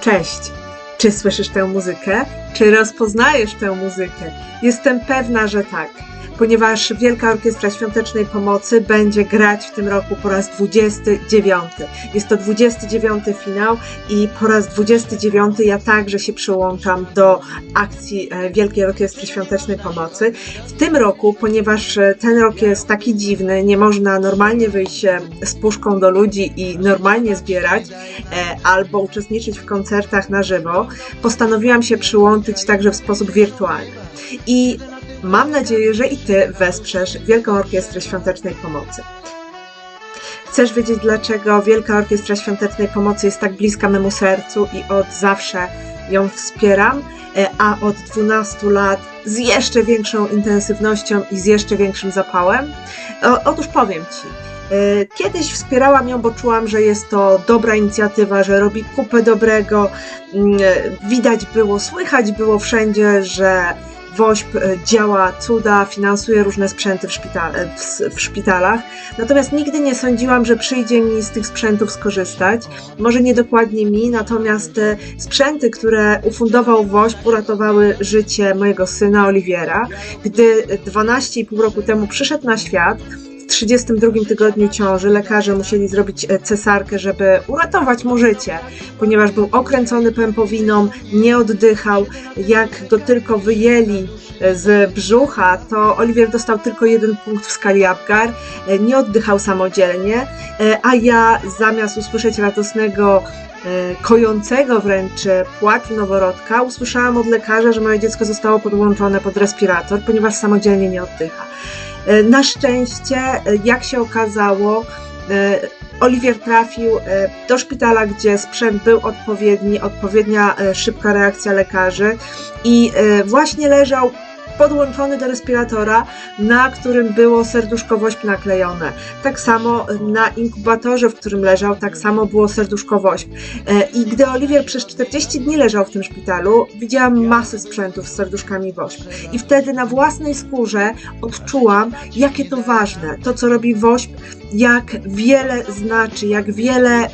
Cześć! Czy słyszysz tę muzykę? Czy rozpoznajesz tę muzykę? Jestem pewna, że tak, ponieważ Wielka Orkiestra Świątecznej Pomocy będzie grać w tym roku po raz 29. Jest to 29 finał i po raz 29 ja także się przyłączam do akcji e, Wielkiej Orkiestry Świątecznej Pomocy. W tym roku, ponieważ e, ten rok jest taki dziwny, nie można normalnie wyjść e, z puszką do ludzi i normalnie zbierać albo uczestniczyć w koncertach na żywo, postanowiłam się przyłączyć także w sposób wirtualny. I mam nadzieję, że i Ty wesprzesz Wielką Orkiestrę Świątecznej Pomocy. Chcesz wiedzieć, dlaczego Wielka Orkiestra Świątecznej Pomocy jest tak bliska memu sercu i od zawsze ją wspieram, e, a od 12 lat z jeszcze większą intensywnością i z jeszcze większym zapałem? O, otóż powiem Ci. e, Kiedyś wspierałam ją, bo czułam, że jest to dobra inicjatywa, że robi kupę dobrego. Mm, e, Widać było, słychać było wszędzie, że WOŚP e, działa cuda, finansuje różne sprzęty w, szpita- e, w, w szpitalach. Natomiast nigdy nie sądziłam, że przyjdzie mi z tych sprzętów skorzystać. Może nie dokładnie mi, natomiast te sprzęty, które ufundował WOŚP, uratowały życie mojego syna Oliwiera, gdy 12,5 roku temu przyszedł na świat. W 32 tygodniu ciąży lekarze musieli zrobić e, cesarkę, żeby uratować mu życie, ponieważ był okręcony pępowiną, nie oddychał. Jak go tylko wyjęli e, z brzucha, to Oliwier dostał tylko jeden punkt w skali Apgar, e, nie oddychał samodzielnie, a ja zamiast usłyszeć radosnego kojącego wręcz płaczu noworodka, usłyszałam od lekarza, że moje dziecko zostało podłączone pod respirator, ponieważ samodzielnie nie oddycha. E, Na szczęście, e, jak się okazało, e, Oliwier trafił do szpitala, gdzie sprzęt był odpowiedni, odpowiednia szybka reakcja lekarzy i właśnie leżał podłączony do respiratora, na którym było serduszko wośp naklejone. Tak samo na inkubatorze, w którym leżał, tak samo było serduszko wośp. E, I gdy Oliwier przez 40 dni leżał w tym szpitalu, widziałam masę sprzętów z serduszkami wośp. I wtedy na własnej skórze odczułam, jakie to ważne, to co robi wośp, jak wiele znaczy, jak wiele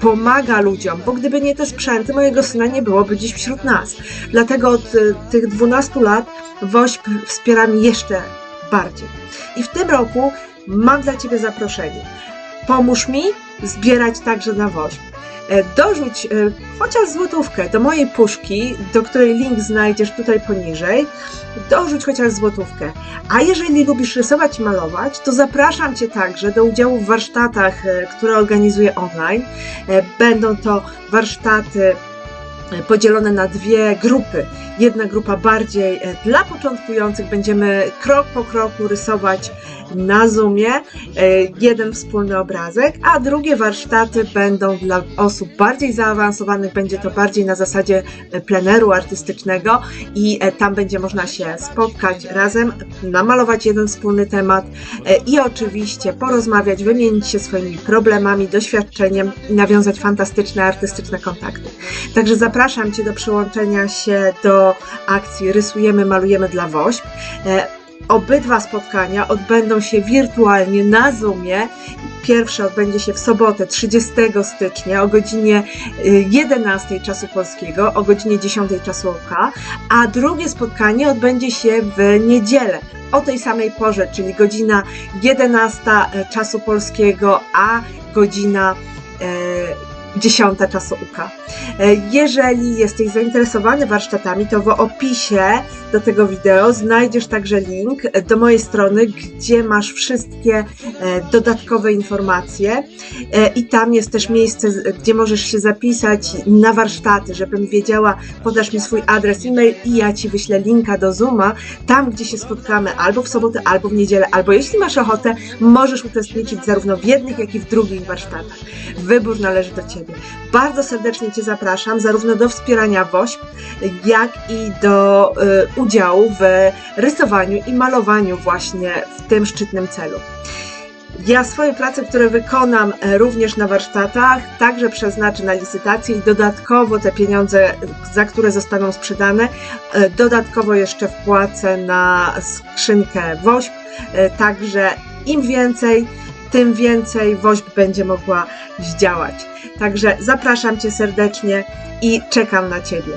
pomaga ludziom, bo gdyby nie te sprzęty, mojego syna nie byłoby dziś wśród nas. Dlatego od y, tych 12 lat WOŚP wspiera mnie jeszcze bardziej. I w tym roku mam dla Ciebie zaproszenie. Pomóż mi zbierać także na WOŚP. E, Dorzuć e, chociaż złotówkę do mojej puszki, do której link znajdziesz tutaj poniżej. Dorzuć chociaż złotówkę. A jeżeli lubisz rysować i malować, to zapraszam Cię także do udziału w warsztatach, e, które organizuję online. Będą to warsztaty podzielone na dwie grupy. Jedna grupa bardziej e, dla początkujących, będziemy krok po kroku rysować na Zoomie e, jeden wspólny obrazek, a drugie warsztaty będą dla osób bardziej zaawansowanych, będzie to bardziej na zasadzie e, pleneru artystycznego i e, tam będzie można się spotkać razem, namalować jeden wspólny temat e, i oczywiście porozmawiać, wymienić się swoimi problemami, doświadczeniem i nawiązać fantastyczne artystyczne kontakty. Także zapraszam Cię do przyłączenia się do akcji Rysujemy, Malujemy dla WOŚP. E, Obydwa spotkania odbędą się wirtualnie na Zoomie. Pierwsze odbędzie się w sobotę 30 stycznia o godzinie y, 11 czasu polskiego, o godzinie 10 czasu OK, a drugie spotkanie odbędzie się w niedzielę o tej samej porze, czyli godzina 11 czasu polskiego, a godzina 10 czasu UK. E, Jeżeli jesteś zainteresowany warsztatami, to w opisie do tego wideo znajdziesz także link do mojej strony, gdzie masz wszystkie e, dodatkowe informacje E, i tam jest też miejsce, gdzie możesz się zapisać na warsztaty, żebym wiedziała, podasz mi swój adres e-mail i ja Ci wyślę linka do Zooma, tam gdzie się spotkamy albo w sobotę, albo w niedzielę, albo jeśli masz ochotę, możesz uczestniczyć zarówno w jednych, jak i w drugich warsztatach. Wybór należy do Ciebie. Bardzo serdecznie Cię zapraszam zarówno do wspierania WOŚP, jak i do y, udziału w rysowaniu i malowaniu właśnie w tym szczytnym celu. Ja swoje prace, które wykonam e, również na warsztatach, także przeznaczę na licytację i dodatkowo te pieniądze, za które zostaną sprzedane, e, dodatkowo jeszcze wpłacę na skrzynkę WOŚP. E, Także im więcej, tym więcej woźb będzie mogła zdziałać. Także zapraszam Cię serdecznie i czekam na Ciebie.